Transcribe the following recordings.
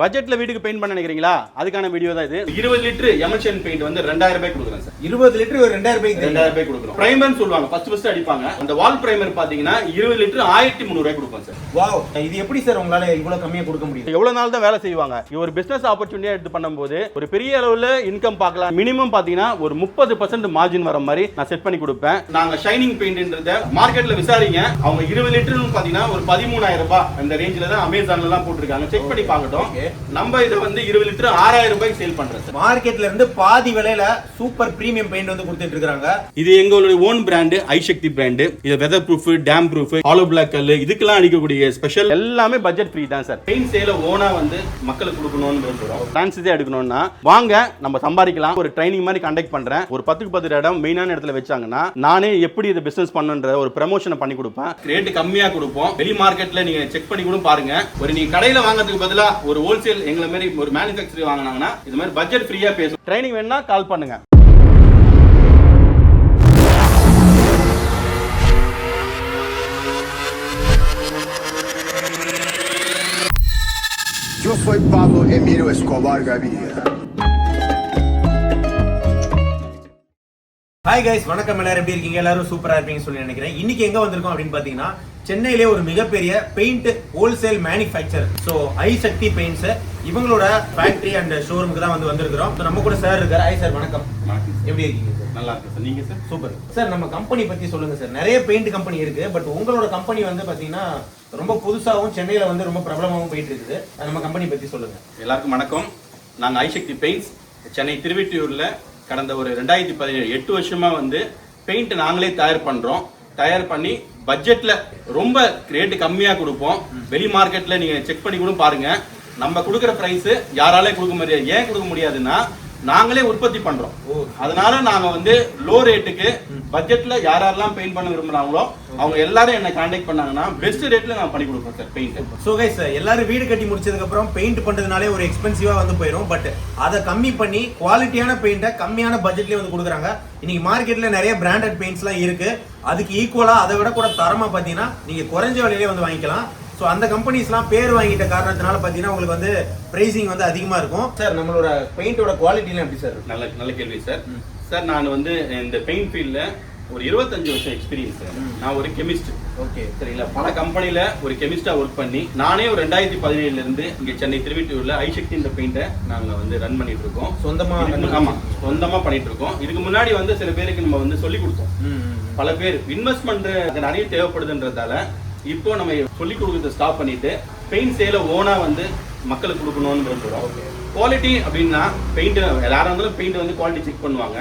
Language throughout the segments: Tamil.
பட்ஜெட்ல வீட்டுக்கு பெயிண்ட் பண்ண நினைக்கிறீங்களா? அதுக்கான வீடியோ தான் இது. இருபது லிட்டர் எமர்ஷன் பெயிண்ட் வந்து ரெண்டாயிரம் ரூபாய் கொடுக்குறேன் சார். இருபது லிட்டர் ஒரு ரெண்டாயிரம் தரீங்க. ரெண்டாயிரம் ரூபாய் கொடுக்குறோம். பிரைமர்னு சொல்லுவாங்க. ஃபர்ஸ்ட் ஃபர்ஸ்ட் அடிப்பாங்க. அந்த வால் பிரைமர் பாத்தீங்கன்னா இருபது லிட்டர் ஆயிரத்தி முந்நூறு ரூபாய் கொடுப்போம் சார். வாவ் இது எப்படி சார் உங்களால இவ்வளவு கம்மியா கொடுக்க முடியுது எவ்வளவு நாள் தான் வேலை செய்வாங்க? இது ஒரு பிசினஸ் ஆப்பர்ச்சுனிட்டியா எடுத்து பண்ணும்போது ஒரு பெரிய அளவுல இன்கம் பார்க்கலாம். மினிமம் பாத்தீங்கன்னா ஒரு முப்பது பர்சன்ட் மார்ஜின் வர மாதிரி நான் செட் பண்ணி கொடுப்பேன். நாங்க ஷைனிங் பெயிண்ட்ன்றத மார்க்கெட்ல விசாரிங்க. அவங்க இருபது லிட்டர்னு பாத்தீங்கன்னா ஒரு பதிமூணாயிரம் ரூபாய். அந்த ரேஞ்சில தான் அமேசான்ல எல்லாம் போட்டிருக்காங்க. செக் பண்ணி பார்க்கட்டும். நம்ம இதை வந்து இருபது லிட்டர் ஆறாயிரம் ரூபாய்க்கு சேல் பண்றோம் சார் மார்க்கெட்ல இருந்து பாதி விலையில சூப்பர் பிரீமியம் பெயிண்ட் வந்து கொடுத்துட்டு இருக்காங்க. இது எங்களுடைய ஓன் பிராண்டு ஐசக்தி பிராண்டு இது weather proof damp proof hollow block கல் இதுக்கெல்லாம் அடிக்கக்கூடிய ஸ்பெஷல் எல்லாமே பட்ஜெட் ஃப்ரீ தான் சார் பெயிண்ட் சேல ஓனா வந்து மக்களுக்கு கொடுக்கணும்னு விரும்புறோம். டிரான்சிட்டே எடுக்கணும்னா வாங்க நம்ம சம்பாதிக்கலாம். ஒரு ட்ரைனிங் மாதிரி கண்டக்ட் பண்றேன். ஒரு பத்துக்கு பத்து இடம் மெயினான இடத்துல வச்சாங்கன்னா நானே எப்படி இது பிசினஸ் பண்ணுன்ற ஒரு ப்ரமோஷனை பண்ணி கொடுப்பேன். ரேட் கம்மியா கொடுப்போம். வெளி மார்க்கெட்ல நீங்க செக் பண்ணி கூட பாருங்க. ஒரு நீங்க கடையில வாங்குறதுக்கு பதிலா ஒரு ஹோல்சேல் எங்களை மாதிரி ஒரு மேனுஃபேக்சர் வாங்கினாங்கன்னா இது மாதிரி பட்ஜெட் ஃப்ரீயா பேசும் ட்ரைனிங் வேணா கால் பண்ணுங்க. Yo soy Pablo Emilio Escobar Gaviria. Hi guys வணக்கம் எல்லாரும் எப்படி இருக்கீங்க? எல்லாரும் சூப்பரா இருப்பீங்கன்னு சொல்லி நினைக்கிறேன். இன்னைக்கு எங்க வந்திருக்கோம் அப்படின்னு பாத்தீங்கன்னா சென்னையிலே ஒரு மிகப்பெரிய paint wholesale manufacture so I Sakthi paints இவங்களோட ஃபேக்டரி அண்ட் ஷோரூமுக்கு தான் வந்து வந்திருக்கிறோம். நம்ம கூட சார் இருக்காரு. ஹாய் சார் வணக்கம். எப்படி இருக்கீங்க சார் நல்லா இருக்கு சார் நீங்க சார் சூப்பர் சார் நம்ம கம்பெனி பத்தி சொல்லுங்க சார் நிறைய பெயிண்ட் கம்பெனி இருக்கு பட் உங்களோட கம்பெனி வந்து பாத்தீங்கன்னா ரொம்ப புதுசாகவும் சென்னையில வந்து ரொம்ப பிரபலமாகவும் போயிட்டு இருக்குது நம்ம கம்பெனி பத்தி சொல்லுங்க. எல்லாருக்கும் வணக்கம். நாங்கள் ஐசக்தி பெயிண்ட்ஸ் சென்னை திருவெட்டியூர்ல கடந்த ஒரு ரெண்டாயிரத்தி பதினேழு எட்டு வருஷமா வந்து பெயிண்ட் நாங்களே தயார் பண்றோம். தயார் பண்ணி பட்ஜெட்ல ரொம்ப ரேட்டு கம்மியா கொடுப்போம். வெளி மார்க்கெட்ல நீங்க செக் பண்ணி கூட பாருங்க. நம்ம கொடுக்குற பிரைஸ் யாராலே கொடுக்க முடியாது. ஏன் கொடுக்க முடியாதுன்னா நாங்களே உற்பத்தி பண்றோம். அதனால நாங்க வந்து லோ ரேட்டுக்கு பட்ஜெட்ல யாரெல்லாம் பெயிண்ட் பண்ண விரும்புறாங்களோ அவங்க எல்லாரும் என்ன கான்டாக்ட் பண்ணாங்கன்னா பெஸ்ட் ரேட்ல நான் பண்ணி கொடுப்போம் சார் பெயிண்ட் ஸோ கைஸ் எல்லாரும் வீடு கட்டி முடிச்சதுக்கு அப்புறம் பெயிண்ட் பண்றதுனாலே ஒரு எக்ஸ்பென்சிவா வந்து போயிடும் பட் அதை கம்மி பண்ணி குவாலிட்டியான பெயிண்ட்டை கம்மியான பட்ஜெட்லயே வந்து கொடுக்குறாங்க. இன்னைக்கு மார்க்கெட்ல நிறைய பிராண்டட் பெயிண்ட்ஸ்லாம் இருக்கு. அதுக்கு ஈக்குவலா அதை விட கூட தரமா பார்த்தீங்கன்னா நீங்க குறைஞ்ச விலையிலே வந்து வாங்கிக்கலாம். ஸோ அந்த கம்பெனிஸ்லாம் பேர் வாங்கிட்ட காரணத்தினால பார்த்தீங்கன்னா உங்களுக்கு வந்து பிரைசிங் வந்து அதிகமா இருக்கும். சார் நம்மளோட பெயிண்டோட குவாலிட்டிலாம் எப்படி சார் நல்ல நல்ல கேள்வி சார் சார் நான் வந்து இந்த பெயிண்ட் ஃபீல்ட்ல ஒரு இருபத்தஞ்சு வருஷம் எக்ஸ்பீரியன்ஸ் சார் நான் ஒரு கெமிஸ்ட் ஓகே சரிங்களா? பல கம்பெனில ஒரு கெமிஸ்டா ஒர்க் பண்ணி நானே ஒரு ரெண்டாயிரத்தி பதினேழுல இருந்து இங்க சென்னை திருவெட்டியூர்ல ஐசக்தி இந்த பெயிண்ட்டை நாங்க வந்து ரன் பண்ணிட்டு இருக்கோம் சொந்தமா இதுக்கு முன்ன- ஆமா சொந்தமா பண்ணிட்டு இருக்கோம் இதுக்கு முன்னாடி வந்து சில பேருக்கு நம்ம வந்து சொல்லி கொடுத்தோம். பல பேர். இன்வெஸ்ட்மெண்ட் நிறைய தேவைப்படுதுன்றதால இப்போ நம்ம சொல்லி கொடுக்கறத ஸ்டாப் பண்ணிட்டு பெயிண்ட் சேல ஓனா வந்து மக்களுக்கு கொடுக்கணும்னு விரும்புறோம் குவாலிட்டி அப்படின்னா பெயிண்ட் யாரா இருந்தாலும் பெயிண்ட் வந்து குவாலிட்டி செக் பண்ணுவாங்க.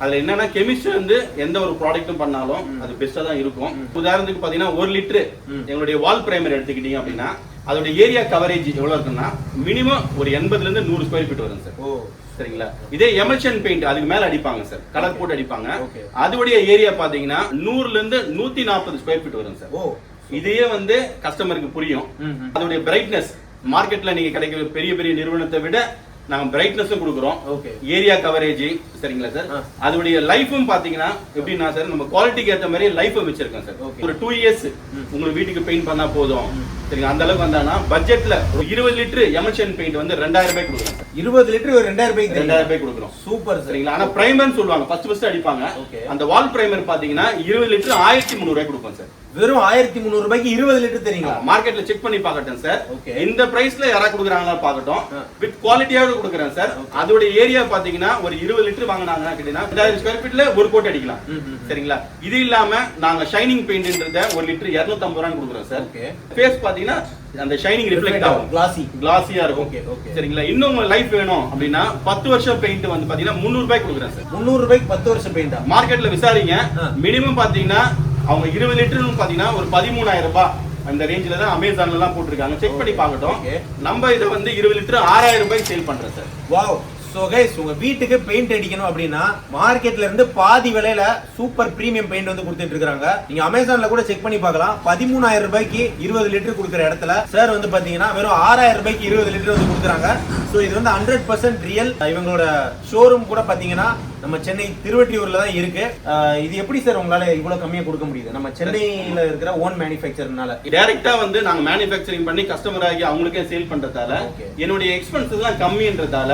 அதுல என்னன்னா கெமிஸ்ட் வந்து எந்த ஒரு ப்ராடக்ட்டும் பண்ணாலும் அது பெஸ்டா தான் இருக்கும். உதாரணத்துக்கு பாத்தீங்கன்னா ஒரு லிட்டரு எங்களுடைய வால் பிரைமர் எடுத்துக்கிட்டீங்க அப்படின்னா அதோட ஏரியா கவரேஜ் எவ்வளவு இருக்குன்னா மினிமம் ஒரு எண்பதுல இருந்து நூறு ஸ்கொயர் ஃபீட் வரும் சார் ஓ. சரிங்களா? இதே எமர்ஷன் பெயிண்ட் அதுக்கு மேல அடிப்பாங்க சார் கலர் போட்டு அடிப்பாங்க. அதோடைய ஏரியா பாத்தீங்கன்னா நூறுல இருந்து நூத்தி நாற்பது ஸ்கொயர் ஃபீட் வரும் சார் இதையே வந்து கஸ்டமருக்கு புரியும். அதோடைய பிரைட்னஸ் மார்க்கெட்ல நீங்க கிடைக்கிற பெரிய பெரிய நிறுவனத்தை விட நாங்க பிரைட்னஸும் கொடுக்குறோம். ஏரியா கவரேஜ் சரிங்களா சார். அதோடைய லைஃபும் பாத்தீங்கன்னா எப்படின்னா சார் நம்ம குவாலிட்டிக்கு ஏத்த மாதிரி லைஃப் வச்சிருக்கோம் சார். ஒரு டூ இயர்ஸ் உங்களுக்கு வீட்டுக்கு பெயிண்ட் பண்ணா போதும். சரிங்க அந்த அளவுக்கு வந்தானா பட்ஜெட்ல ஒரு இருபது லிட்டர் எமர்ஷன் பெயிண்ட் வந்து ரெண்டாயிரம் ரூபாய் கொடுக்குறோம். இருபது லிட்டர் ஒரு ரெண்டாயிரம் ரூபாய்க்கு ரெண்டாயிரம். ரூபாய் கொடுக்குறோம். Super sir. சரிங்களா? ஆனா பிரைமர்னு சொல்லுவாங்க. ஃபர்ஸ்ட் ஃபர்ஸ்ட் அடிப்பாங்க. அந்த வால் பிரைமர் பாத்தீங்கன்னா இருபது லிட்டர் ஆயிரத்தி முந்நூறு ரூபாய் கொடுப்போம் சார். வெறும் ஆயிரத்தி முந்நூறு ரூபாய்க்கு இருபது லிட்டர் தெரியுங்களா? மார்க்கெட்ல செக் பண்ணி பார்க்கட்டும் சார் Okay. இந்த பிரைஸ்ல யாராவது கொடுக்குறாங்களா பார்க்கட்டும். ஆ. வித் குவாலிட்டியாவது கொடுக்குறேன் சார் அதோட ஏரியா பாத்தீங்கன்னா ஒரு இருபது லிட்டர் வாங்கினாங்கன்னா கேட்டீங்கன்னா ரெண்டாயிரம் ஸ்கொயர் ஃபீட்ல ஒரு கோட் அடிக்கலாம். சரிங்களா? இது இல்லாம நாங்க ஷைனிங் பெயிண்ட்ன்றத ஒரு லிட்டர் இருநூத்தம்பது ரூபான்னு கொடுக்குறோம் சார். ஃபேஸ் பாத்தீங்கன்னா அந்த ஷைனிங் ரிஃப்ளெக்ட் ஆகும். கிளாசி கிளாஸியா இருக்கும். Okay, okay. சரிங்களா? இன்னும் லைஃப் வேணும் அப்படின்னா பத்து வருஷம் பெயிண்ட் வந்து பாத்தீங்கன்னா முந்நூறு ரூபாய் கொடுக்குறேன் சார் முந்நூறு ரூபாய்க்கு பத்து வருஷம் பெயிண்டா மார்க்கெட்ல விசாரிங்க. மினிமம் பாத்தீங்கன்னா அவங்க இருபது லிட்டர்னு பாத்தீங்கன்னா ஒரு பதிமூணாயிரம் ரூபாய் அந்த ரேஞ்சில தான் அமேசான்ல எல்லாம் போட்டிருக்காங்க. செக் பண்ணி பார்க்கட்டும். நம்ம இதை வந்து இருபது லிட்டர் ஆறாயிரம் ரூபாய் சேல் பண்றோம் சார். வாவ் சோ கைஸ் உங்க வீட்டுக்கு பெயிண்ட் அடிக்கணும் அப்படின்னா மார்க்கெட்ல இருந்து பாதி விலையில சூப்பர் பிரீமியம் பெயிண்ட் வந்து கொடுத்துட்டு இருக்காங்க. நீங்க அமேசான்ல கூட செக் பண்ணி பார்க்கலாம். பதிமூணாயிரம் ரூபாய்க்கு இருபது லிட்டர் கொடுக்குற இடத்துல சார் வந்து பாத்தீங்கன்னா வெறும் ஆறாயிரம் ரூபாய்க்கு இருபது லிட்டர் வந்து கொடுக்குறாங்க. சோ இது வந்து ஹண்ட்ரட் பர்சன்ட் ரியல் இவங்களோட ஷோரூம் கூட பாத்தீங்கன்னா நம்ம சென்னை திருவற்றியூர்ல தான் இருக்கு. இது எப்படி சார் உங்களால இவ்வளவு கம்மியா கொடுக்க முடியுது? நம்ம சென்னையில இருக்கிற ஓன் மேனுஃபேக்சர்னால டைரக்டா வந்து நாங்க மேனுஃபேக்சரிங் பண்ணி கஸ்டமர் ஆகி அவங்களுக்கே சேல் பண்றதால. என்னுடைய எக்ஸ்பென்சஸ் தான் கம்மின்றதால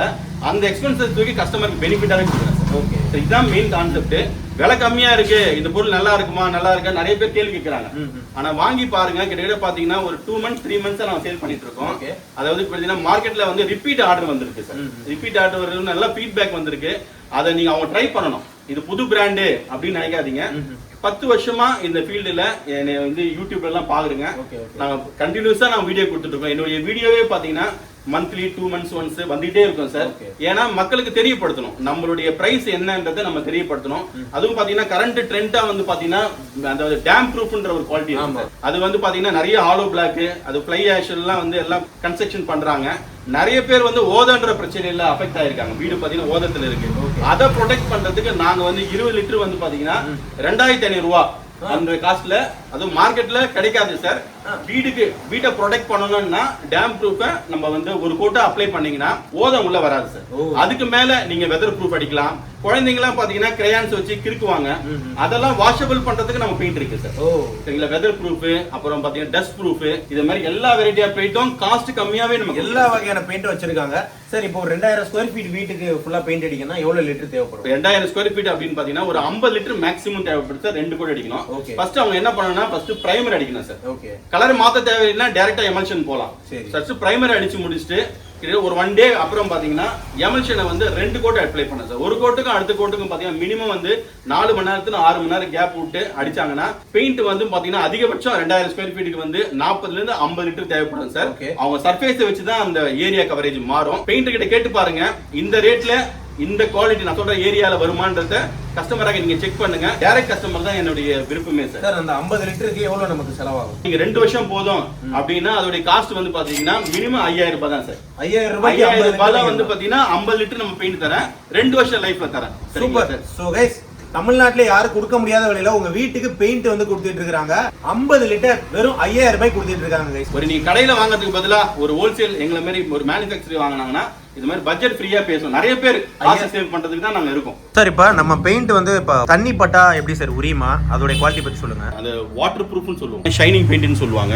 அந்த எக்ஸ்பென்சஸ் தூக்கி கஸ்டமருக்கு பெனிஃபிட்டாவே கொடுக்குறேன். So, இதுதான் மெயின் கான்செப்ட் விலை கம்மியா இருக்கு. இந்த பொருள் நல்லா இருக்குமா? நல்லா இருக்கா நிறைய பேர் கேள்வி கேட்கறாங்க. ஆனா வாங்கி பாருங்க. கிட்டத்தட்ட பாத்தீங்கன்னா ஒரு டூ மந்த்ஸ் த்ரீ மந்த்ஸ் நம்ம சேல் பண்ணிட்டு இருக்கோம். அதாவது பாத்தீங்கன்னா மார்க்கெட்ல வந்து ரிப்பீட் ஆர்டர் வந்திருக்கு சார் ரிப்பீட் ஆர்டர் வருது நல்ல ஃபீட்பேக் வந்திருக்கு. அதை நீங்க அவங்க ட்ரை பண்ணணும். இது புது பிராண்டு அப்படின்னு நினைக்காதீங்க. பத்து வருஷமா இந்த ஃபீல்டுல என்னை வந்து யூடியூப்ல எல்லாம் பாக்குறேங்க நாங்க கண்டினியூஸா நான் வீடியோ கொடுத்துட்டு இருக்கோம் என்னுடைய வீடியோவே பாத்தீங்கன்னா மந்த்லி டூ மந்த்ஸ் ஒன்ஸ் வந்துட்டே இருக்கும் சார். ஏன்னா மக்களுக்கு தெரியப்படுத்தணும். நம்மளுடைய பிரைஸ் என்னன்றதை நம்ம தெரியப்படுத்தணும். அதுவும் பாத்தீங்கன்னா கரண்ட் ட்ரெண்டா வந்து பாத்தீங்கன்னா அந்த டேம் ப்ரூஃப்ன்ற ஒரு குவாலிட்டி ஆமா. அது வந்து பாத்தீங்கன்னா நிறைய ஹாலோ பிளாக் அது ஃப்ளை ஆஷ் எல்லாம் வந்து எல்லாம் கன்ஸ்ட்ரக்ஷன் பண்றாங்க. நிறைய பேர் வந்து ஓதன்ற பிரச்சனையில அஃபெக்ட் ஆயிருக்காங்க. வீடு பாத்தீங்கன்னா ஓதத்துல இருக்கு. அதை ப்ரொடெக்ட் பண்றதுக்கு நாங்க வந்து இருபது லிட்டர் வந்து பாத்தீங்கன்னா ரெண்டாயிரத்தி ஐநூறு ரூபா அந்த காஸ்ட்ல அதுவும் மார்க்கெட்ல கிடைக்காது சார் வீடுக்கு வீட்டை ப்ரொடெக்ட் பண்ணணும்னா டேம் ப்ரூஃப நம்ம வந்து ஒரு கோட்டை அப்ளை பண்ணீங்கன்னா ஓதம் உள்ள வராது சார். அதுக்கு மேல நீங்க வெதர் ப்ரூஃப் அடிக்கலாம். குழந்தைங்கலாம் பாத்தீங்கன்னா கிரையான்ஸ் வச்சு கிறுக்குவாங்க. அதெல்லாம் வாஷபிள் பண்றதுக்கு நம்ம பெயிண்ட் இருக்கு சார் சரிங்களா? வெதர் ப்ரூஃப் அப்புறம் பாத்தீங்கன்னா டஸ்ட் ப்ரூஃப் இது மாதிரி எல்லா வெரைட்டி ஆஃப் பெயிண்டும் காஸ்ட் கம்மியாவே நமக்கு எல்லா வகையான பெயிண்ட் வச்சிருக்காங்க. சார் இப்போ ஒரு ரெண்டாயிரம் ஸ்கொயர் ஃபீட் வீட்டுக்கு ஃபுல்லா பெயிண்ட் அடிக்கணும்னா எவ்வளவு லிட்டர் தேவைப்படும்? ரெண்டாயிரம் ஸ்கொயர் ஃபீட் அப்படின்னு பாத்தீங்கன்னா ஒரு 50 லிட்டர் மேக்ஸிமம் தேவைப்படுது சார் ரெண்டு கோடி அடிக்கணும். ஃபர்ஸ்ட் அவங்க என்ன பண்ணணும்னா ஃபர்ஸ்ட் பிரைமர் அடிக்கணும் சார் ஓகே கலர் மாத்த தேவையில்லைன்னா டைரக்டா எமல்ஷன் போலாம். சரி. ஃபர்ஸ்ட் பிரைமர் அடிச்சு முடிச்சுட்டு கிட்டத்தட்ட ஒரு ஒன் டே அப்புறம் பாத்தீங்கன்னா எமல்ஷனை வந்து ரெண்டு கோட் அப்ளை பண்ண சார் ஒரு கோட்டுக்கும் அடுத்த கோட்டுக்கும் பாத்தீங்கன்னா மினிமம் வந்து நாலு மணி நேரத்துல ஆறு மணி நேரம் கேப் விட்டு அடிச்சாங்கன்னா பெயிண்ட் வந்து பாத்தீங்கன்னா அதிகபட்சம் ரெண்டாயிரம் ஸ்கொயர் ஃபீட்டுக்கு வந்து நாற்பதுல இருந்து ஐம்பது லிட்டர் தேவைப்படும் சார். அவங்க சர்ஃபேஸை வச்சு தான் அந்த ஏரியா கவரேஜ் மாறும். பெயிண்ட் கிட்ட கேட்டு பாருங்க. இந்த ரேட்ல இந்த குவாலிட்டி நான் சொல்ற ஏரியால வருமான்றத கஸ்டமராக நீங்க செக் பண்ணுங்க. டைரக்ட் கஸ்டமர் தான் என்னுடைய விருப்பமே சார் சார் அந்த 50 லிட்டருக்கு எவ்வளவு நமக்கு செலவாகும்? நீங்க ரெண்டு வருஷம் போதும். அப்படின்னா அதோட காஸ்ட் வந்து பாத்தீங்கன்னா மினிமம் ஐயாயிரம் ரூபாய் தான் சார் ஐயாயிரம் ரூபாய்க்கு ஐயாயிரம் 50 ரூபாய் தான் வந்து பாத்தீங்கன்னா ஐம்பது லிட்டர் நம்ம பெயிண்ட் தரேன். ரெண்டு வருஷம் லைஃப்ல தரேன். சூப்பர் சார் சோ கைஸ் தமிழ்நாட்டுல யாரும் கொடுக்க முடியாத விலையில உங்க வீட்டுக்கு பெயிண்ட் வந்து கொடுத்துட்டு இருக்காங்க. 50 லிட்டர் வெறும் 5000 ரூபாய் கொடுத்துட்டு இருக்காங்க ஒரு நீங்க கடையில வாங்குறதுக்கு பதிலா ஒரு ஹோல்சேல் எங்களை மாதிரி ஒரு மேனுஃபேக்சர் வாங்கினாங்கன்னா இது மாதிரி பட்ஜெட் ஃப்ரீயா பேசும் நிறைய பேர் காசு சேவ் பண்றதுக்கு தான் நாங்க இருக்கோம். சார் இப்ப நம்ம பெயிண்ட் வந்து இப்ப தண்ணி பட்டா எப்படி சார் உரியுமா? அதோட குவாலிட்டி பத்தி சொல்லுங்க. அது வாட்டர் ப்ரூஃப்னு சொல்லுவோம். ஷைனிங் பெயிண்ட்னு சொல்லுவாங்க.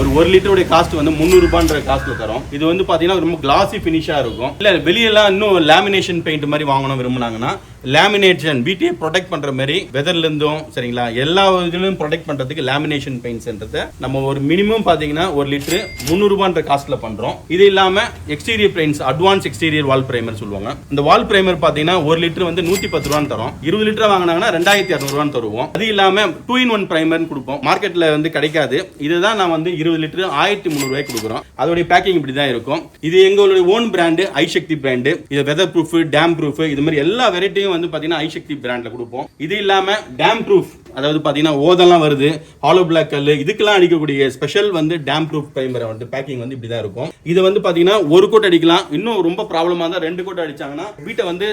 ஒரு ஒரு லிட்டருடைய காஸ்ட் வந்து முந்நூறுபான்ற காஸ்ட்ல தரோம். இது வந்து பாத்தீங்கன்னா ரொம்ப கிளாசி ஃபினிஷா இருக்கும். இல்ல வெளியெல்லாம் இன்னும் லேமினேஷன் பெயிண்ட் மாதிரி வாங்கணும் விரும்புனாங்கன்னா லேமினேஷன் வீட்டையே ப்ரொடெக்ட் பண்ற மாதிரி வெதர்ல இருந்தும் சரிங்களா? எல்லா இதுலயும் ப்ரொடெக்ட் பண்றதுக்கு லேமினேஷன் பெயிண்ட்ஸ்ன்றத நம்ம ஒரு மினிமம் பாத்தீங்கன்னா ஒரு லிட்டர் முந்நூறுபான்ற காஸ்ட்ல பண்றோம். இது இல்லாம exterior paints advance exterior wall primer சொல்லுவாங்க. இந்த வால் பிரைமர் பாத்தீங்கன்னா ஒரு லிட்டர் வந்து நூத்தி பத்து ரூபான்னு தரும். இருபது லிட்டர் வாங்கினாங்கன்னா ரெண்டாயிரத்தி இரநூறுவான்னு தருவோம். அது இல்லாம டூ இன் ஒன் பிரைமர்னு கொடுப்போம். மார்க்கெட்ல வந்து கிடைக்காது. இதுதான் நான் வந்து இருபது லிட்டர் ஆயிரத்தி முந்நூறுபாய்க்கு கொடுக்குறோம். அதோடைய பேக்கிங் இப்படி தான் இருக்கும். இது எங்களுடைய ஓன் பிராண்டு ஐசக்தி பிராண்டு இது வெதர் ப்ரூஃப் டேம் ப்ரூஃப் இது மாதிரி எல்லா வெரைட்டியும் வந்து பாத்தீங்கன்னா ஐசக்தி பிராண்ட்ல கொடுப்போம். இது இல்லாம டேம் ப்ரூஃப் அதாவது பார்த்தீங்கன்னா ஓதெல்லாம் வருது. ஹாலோ பிளாக் கல் இதுக்கெல்லாம் அடிக்கக்கூடிய ஸ்பெஷல் வந்து டேம் ப்ரூஃப் பிரைமரை வந்து பேக்கிங் வந்து இப்படி தான் இருக்கும். இது வந்து பார்த்தீங்கன்னா ஒரு கோட் அடிக்கலாம். இன்னும் ரொம்ப ப்ராப்ளமாக தான் ரெண்டு கோட் அடிச்சாங்கன்னா வீட்டை வந்து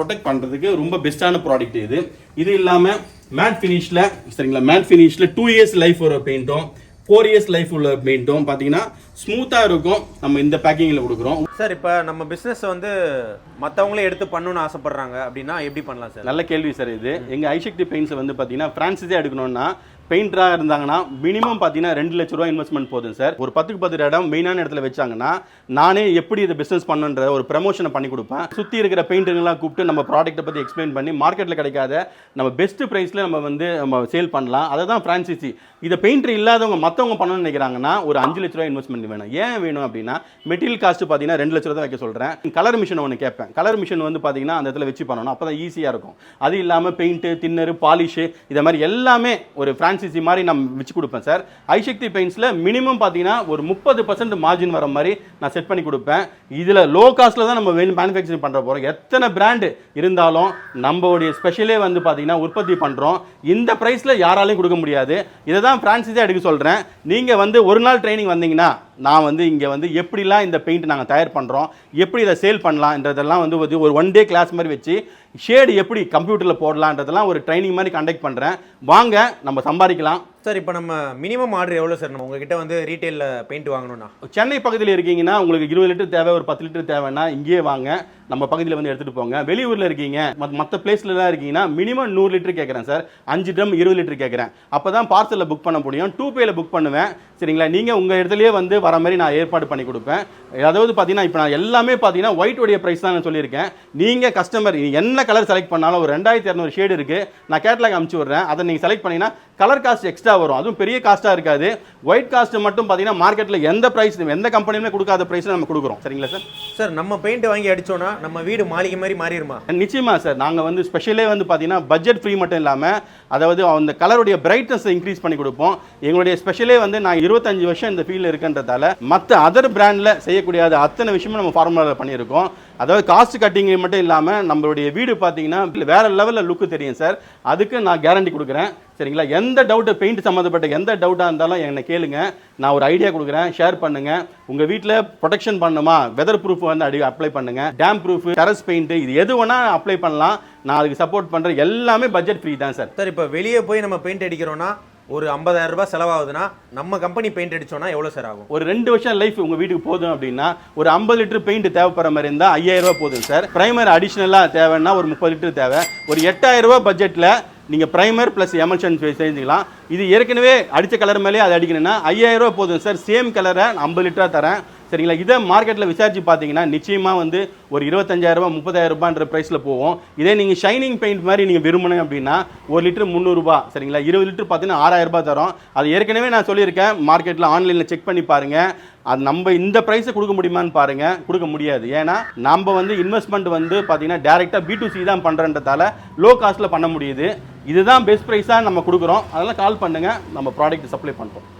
ப்ரொடெக்ட் பண்ணுறதுக்கு ரொம்ப பெஸ்ட்டான ப்ராடக்ட் இது. இது இல்லாமல் மேட் ஃபினிஷில் சரிங்களா? மேட் ஃபினிஷில் டூ இயர்ஸ் லைஃப் ஒரு பெயிண்ட்டும் ஃபோர் இயர்ஸ் லைஃப் உள்ள பெயிண்ட்டும் பார்த்தீங்கன்னா ஸ்மூத்தாக இருக்கும். நம்ம இந்த பேக்கிங்கில் கொடுக்குறோம். சார் இப்ப நம்ம பிசினஸ் வந்து மத்தவங்களே எடுத்து பண்ணணும்னு ஆசைப்படுறாங்க அப்படின்னா எப்படி பண்ணலாம் சார் நல்ல கேள்வி சார் இது. எங்கள் ஐசக்தி பெயிண்ட்ஸ் வந்து பார்த்தீங்கன்னா ஃப்ரான்சிஸே எடுக்கணும்னா பெயிண்டராக இருந்தாங்கன்னா மினிமம் பார்த்தீங்கன்னா ரெண்டு லட்ச ரூபா இன்வெஸ்ட்மெண்ட் போதும் சார். ஒரு பத்துக்கு பத்து இடம் மெயினான இடத்துல வச்சாங்கன்னா நானே எப்படி இதை பிஸ்னஸ் பண்ணுன்ற ஒரு ப்ரமோஷனை பண்ணி கொடுப்பேன். சுற்றி இருக்கிற பெயிண்டருங்களாம் கூப்பிட்டு நம்ம ப்ராடக்ட்டை பற்றி எக்ஸ்பிளைன் பண்ணி மார்க்கெட்டில் கிடைக்காத நம்ம பெஸ்ட் ப்ரைஸில் நம்ம வந்து நம்ம சேல் பண்ணலாம். அதை தான் ஃப்ரான்சைசி இதை பெயிண்டர் இல்லாதவங்க மற்றவங்க பண்ணணும்னு நினைக்கிறாங்கன்னா ஒரு அஞ்சு லட்ச ரூபா இன்வெஸ்ட்மெண்ட் வேணும். ஏன் வேணும் அப்படின்னா மெட்டீரியல் காஸ்ட் பார்த்தீங்கன்னா ரெண்டு லட்ச ரூபா தான் வைக்க சொல்கிறேன் கலர் மிஷின் ஒன்று கேட்பேன். கலர் மிஷின் வந்து பார்த்தீங்கன்னா அந்த இடத்துல வச்சு பண்ணணும். அப்போ தான் ஈஸியாக இருக்கும். அது இல்லாமல் பெயிண்ட்டு தின்னரு பாலிஷு இதை மாதிரி எல்லாமே ஒரு ஃப்ரான்ஸ் ஃப்ரான்சைசி மாதிரி நம்ம வச்சு கொடுப்பேன் சார் ஐசக்தி பெயிண்ட்ஸில் மினிமம் பார்த்தீங்கன்னா ஒரு முப்பது பர்சன்ட் மார்ஜின் வர மாதிரி நான் செட் பண்ணி கொடுப்பேன். இதில் லோ காஸ்ட்டில் தான் நம்ம மேனுஃபேக்சரிங் பண்ணுற போகிறோம் எத்தனை பிராண்டு இருந்தாலும் நம்மளுடைய ஸ்பெஷலே வந்து பார்த்தீங்கன்னா உற்பத்தி பண்ணுறோம் இந்த ப்ரைஸில் யாராலையும் கொடுக்க முடியாது. இதை தான் ஃப்ரான்சைஸாக எடுக்க சொல்கிறேன் நீங்கள் வந்து ஒரு நாள் ட்ரைனிங் வந்தீங்கன்னா நான் வந்து இங்கே வந்து எப்படிலாம் இந்த பெயிண்ட் நாங்கள் தயார் பண்ணுறோம் எப்படி இதை சேல் பண்ணலாம்ன்றதெல்லாம் வந்து ஒரு- ஒன் டே கிளாஸ் மாதிரி வச்சு ஷேடு எப்படி கம்ப்யூட்டரில் போடலான்றதெல்லாம் ஒரு ட்ரைனிங் மாதிரி கண்டக்ட் பண்ணுறேன் வாங்க நம்ம சம்பாதிக்கலாம். சார் இப்போ நம்ம மினிமம் ஆர்டர் எவ்வளோ சார் நம்ம உங்ககிட்ட வந்து ரீட்டெயிலில் பெயிண்ட் வாங்கணும்னா. சென்னை பக்கத்தில் இருக்கீங்கன்னா உங்களுக்கு இருபது லிட்டர் தேவை ஒரு பத்து லிட்டர் தேவைன்னா இங்கேயே வாங்க. நம்ம பகுதியில் வந்து எடுத்துகிட்டு போங்க. வெளியூரில் இருக்கீங்க மற்ற பிளேஸ்லலாம் இருக்கீங்கன்னா மினிமம் நூறு லிட்டர் கேட்குறேன் சார் அஞ்சு ட்ரம் இருபது லிட்டர் கேட்குறேன் அப்போ தான் பார்சலில் புக் பண்ண முடியும். டூ பேயில் புக் பண்ணுவேன். சரிங்களா? நீங்கள் உங்கள் இடத்துலையே வந்து வர மாதிரி நான் ஏற்பாடு பண்ணி கொடுப்பேன். அதாவது பார்த்தீங்கன்னா இப்போ நான் எல்லாமே பார்த்தீங்கன்னா ஒயிட் உடைய ப்ரைஸ் தான் நான் சொல்லியிருக்கேன். நீங்கள் கஸ்டமர் என்ன கலர் செலக்ட் பண்ணாலும் ஒரு ரெண்டாயிரத்தி இரநூறு ஷேடு இருக்குது நான் கேட்லாக் அமுச்சு விட்றேன். அதை நீங்கள் செலக்ட் பண்ணிங்கன்னா கலர் காஸ்ட் எக்ஸ்ட்ரா வரும். அதுவும் பெரிய காஸ்ட்டாக இருக்காது. ஒயிட் காஸ்ட் மட்டும் பார்த்தீங்கன்னா மார்க்கெட்டில் எந்த ப்ரைஸ் எந்த கம்பெனியுமே கொடுக்காத ப்ரைஸ் நம்ம கொடுக்குறோம். சரிங்களா சார் சார் நம்ம பெயிண்ட் வாங்கி அடிச்சோன்னா நம்ம வீடு மாளிகை மாதிரி மாறிடுமா? நிச்சயமா சார் நாங்கள் வந்து ஸ்பெஷலே வந்து பார்த்தீங்கன்னா பட்ஜெட் ஃப்ரீ மட்டும் இல்லாமல் அதாவது அந்த கலருடைய பிரைட்னஸை இன்க்ரீஸ் பண்ணி கொடுப்போம். எங்களுடைய ஸ்பெஷலே வந்து நான் இருபத்தஞ்சு வருஷம் இந்த ஃபீல்டில் இருக்குன்றதால மற்ற அதர் பிராண்டில் செய்யக்கூடிய அது அத்தனை விஷயமும் நம்ம ஃபார்முலாவில் பண்ணியிருக்கோம். அதாவது காஸ்ட் கட்டிங் மட்டும் இல்லாமல் நம்மளுடைய வீடு பார்த்தீங்கன்னா வேற லெவலில் லுக்கு தெரியும் சார் அதுக்கு நான் கேரண்டி கொடுக்குறேன். சரிங்களா? எந்த டவுட்டு பெயிண்ட் சம்மந்தப்பட்ட எந்த டவுட்டாக இருந்தாலும் என்னை கேளுங்க. நான் ஒரு ஐடியா கொடுக்குறேன். ஷேர் பண்ணுங்க. உங்கள் வீட்டில் ப்ரொடெக்ஷன் பண்ணணுமா வெதர் ப்ரூஃப் வந்து அடி அப்ளை பண்ணுங்க. டேம் ப்ரூஃப் டெரஸ் பெயிண்ட் இது எது வேணால் அப்ளை பண்ணலாம். நான் அதுக்கு சப்போர்ட் பண்ணுறேன் எல்லாமே பட்ஜெட் ஃப்ரீ தான் சார் சார் இப்போ வெளியே போய் நம்ம பெயிண்ட் அடிக்கிறோன்னா ஒரு 50000 ரூபாய் செலவாகுதுன்னா நம்ம கம்பெனி பெயிண்ட் அடிச்சோன்னா எவ்வளோ சார் ஆகும்? ஒரு ரெண்டு வருஷம் லைஃப் உங்கள் வீட்டுக்கு போதும் அப்படின்னா ஒரு ஐம்பது லிட்டர் பெயிண்ட் தேவைப்படுற மாதிரி இருந்தால் ஐயாயிரம் ரூபாய் போதும் சார் பிரைமர் அடிஷ்னலாக தேவைன்னா ஒரு முப்பது லிட்டர் தேவை. ஒரு எட்டாயிரம் ரூபாய் பட்ஜெட்டில் நீங்கள் ப்ரைமர் ப்ளஸ் எமல்ஷன் செஞ்சுக்கலாம். இது ஏற்கனவே அடித்த கலர் மேலே அது அடிக்கணும்னா ஐயாயிரம் ரூபாய் போதும் சார் சேம் கலரை ஐம்பது லிட்டராக தரேன். சரிங்களா? இதை மார்க்கெட்டில் விசாரிச்சு பார்த்தீங்கன்னா நிச்சயமாக வந்து ஒரு இருபத்தஞ்சாயிரரூபா ரூபாய் முப்பதாயிரம் ரூபான்ற ப்ரைஸில் போகும். இதே நீங்கள் ஷைனிங் பெயிண்ட் மாதிரி நீங்கள் விரும்பணும் அப்படின்னா ஒரு லிட்டர் முந்நூறுரூபா சரிங்களா? இருபது லிட்டர் பார்த்தீங்கன்னா ஆறாயிரம் ரூபாய் தரும். அது ஏற்கனவே நான் சொல்லியிருக்கேன். மார்க்கெட்டில் ஆன்லைனில் செக் பண்ணி பாருங்கள் அது நம்ம இந்த ப்ரைஸை கொடுக்க முடியுமான்னு பாருங்கள் கொடுக்க முடியாது. ஏன்னா நம்ம வந்து இன்வெஸ்ட்மெண்ட் வந்து பார்த்தீங்கன்னா டேரெக்டாக பி டு சி தான் பண்ணுறன்றதால லோ காஸ்ட்டில் பண்ண முடியுது. இதுதான் பெஸ்ட் ப்ரைஸாக நம்ம கொடுக்குறோம். அதெல்லாம் கால் பண்ணுங்கள் நம்ம ப்ராடக்ட் சப்ளை பண்ணுறோம்